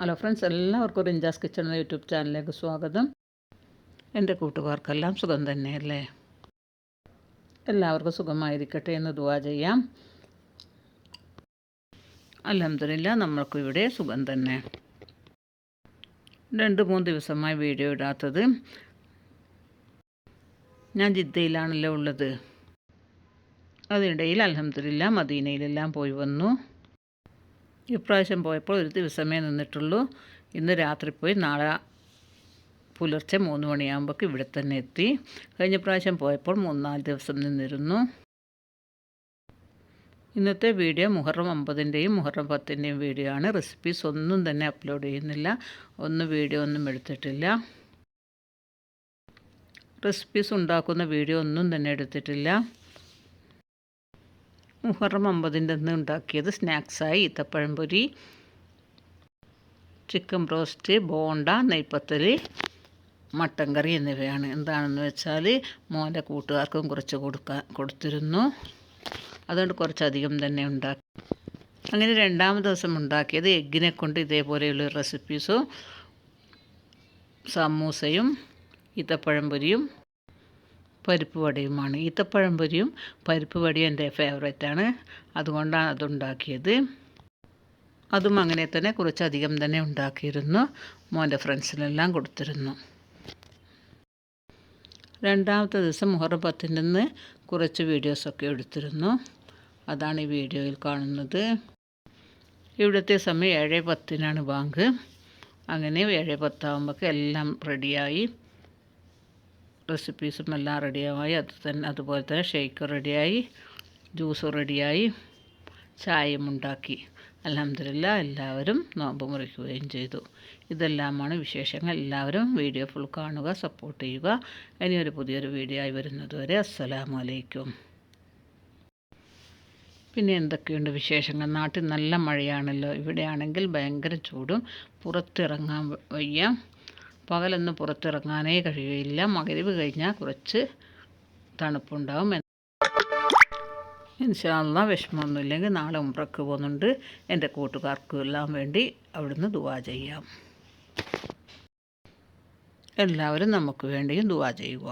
Hello friends എല്ലാവർക്കും റിഞ്ചാസ് kitchen എന്ന YouTube ചാനലിലേക്ക് സ്വാഗതം. എന്റെ കൂട്ടുകാർക്കെല്ലാം സുഖം തന്നെയല്ലേ? എല്ലാവർക്കും സുഖമായിരിക്കട്ടെ എന്ന് ദുവാ ചെയ്യാം. അലഹമില്ല നമ്മൾക്കും ഇവിടെ സുഖം തന്നെ. രണ്ട് മൂന്ന് ദിവസമായി വീഡിയോ ഇടാത്തത് ഞാൻ ജിദ്ദയിലാണല്ലോ ഉള്ളത്. അതിനിടയിൽ അലഹമില്ല മദീനയിലെല്ലാം പോയി വന്നു. ഇപ്രാവശ്യം പോയപ്പോൾ ഒരു ദിവസമേ നിന്നിട്ടുള്ളൂ. ഇന്ന് രാത്രി പോയി നാളെ പുലർച്ചെ മൂന്ന് മണിയാകുമ്പോഴേക്ക് ഇവിടെ തന്നെ എത്തി. കഴിഞ്ഞ പ്രാവശ്യം പോയപ്പോൾ മൂന്നാൽ ദിവസം നിന്നിരുന്നു. ഇന്നത്തെ വീഡിയോ മുഹറം ഒമ്പതിന്റെയും മുഹറം പത്തിന്റെയും വീഡിയോ ആണ്. റെസിപ്പീസ് ഒന്നും തന്നെ അപ്ലോഡ് ചെയ്യുന്നില്ല. ഒന്നും വീഡിയോ ഒന്നും എടുത്തിട്ടില്ല. റെസിപ്പീസ് ഉണ്ടാക്കുന്ന വീഡിയോ ഒന്നും തന്നെ എടുത്തിട്ടില്ല. മുഹറം അമ്പതിന്റെ അന്ന് ഉണ്ടാക്കിയത് സ്നാക്സായി ഈത്തപ്പഴംപൊരി ചിക്കൻ റോസ്റ്റ് ബോണ്ട നെയ്പ്പത്തൽ മട്ടൻ കറി എന്നിവയാണ്. എന്താണെന്ന് വെച്ചാൽ മോന്റെ കൂട്ടുകാർക്കും കുറച്ച് കൊടുക്കാൻ കൊടുത്തിരുന്നു. അതുകൊണ്ട് കുറച്ചധികം തന്നെ ഉണ്ടാക്കി. അങ്ങനെ രണ്ടാമത് ദിവസം ഉണ്ടാക്കിയത് എഗ്ഗിനെ കൊണ്ട് ഇതേപോലെയുള്ള റെസിപ്പീസും സമൂസയും ഈത്തപ്പഴംപൊരിയും പരിപ്പ് വടയുമാണ്. ഈത്തപ്പഴം പൊരിയും പരിപ്പ് വടിയും എന്റെ ഫേവറേറ്റാണ് അതുകൊണ്ടാണ് അതുണ്ടാക്കിയത്. അതും അങ്ങനെ തന്നെ കുറച്ചധികം തന്നെ ഉണ്ടാക്കിയിരുന്നു. മോന്റെ ഫ്രണ്ട്സിനെല്ലാം കൊടുത്തിരുന്നു. രണ്ടാമത്തെ ദിവസം മുഹറം നിന്ന് കുറച്ച് വീഡിയോസൊക്കെ എടുത്തിരുന്നു. അതാണ് ഈ വീഡിയോയിൽ കാണുന്നത്. ഇവിടുത്തെ സമയം ഏഴ് പത്തിനാണ് ബാങ്ക്. അങ്ങനെ ഏഴ് പത്താകുമ്പോഴേക്ക് എല്ലാം റെഡിയായി റെസിപ്പീസും എല്ലാം റെഡിയായി. അത് തന്നെ അതുപോലെ തന്നെ ഷേക്ക് റെഡിയായി. ജ്യൂസ് റെഡിയായി. ചായയും ഉണ്ടാക്കി. അലഹമില്ല എല്ലാവരും നോമ്പ് മുറിക്കുകയും ചെയ്തു. ഇതെല്ലാമാണ് വിശേഷങ്ങൾ. എല്ലാവരും വീഡിയോ ഫുൾ കാണുക സപ്പോർട്ട് ചെയ്യുക. ഇനിയൊരു പുതിയൊരു വീഡിയോ ആയി വരുന്നതുവരെ അസ്സലാമു അലൈക്കും. പിന്നെ എന്തൊക്കെയുണ്ട് വിശേഷങ്ങൾ? നാട്ടിൽ നല്ല മഴയാണല്ലോ. ഇവിടെയാണെങ്കിൽ ഭയങ്കര ചൂടും. പുറത്തിറങ്ങാൻ വയ്യ. പകലൊന്നും പുറത്തിറങ്ങാനേ കഴിയുകയില്ല മകരവ് കഴിഞ്ഞാൽ കുറച്ച് തണുപ്പുണ്ടാവും ഇൻഷാല്ല വിഷമമൊന്നുമില്ലെങ്കിൽ നാളെ ഉംറക്ക് പോകുന്നുണ്ട്. എന്റെ കൂട്ടുകാർക്കും എല്ലാം വേണ്ടി അവിടുന്ന് ദുവാ ചെയ്യാം. എല്ലാവരും നമുക്ക് വേണ്ടിയും ദുവാ ചെയ്യുക.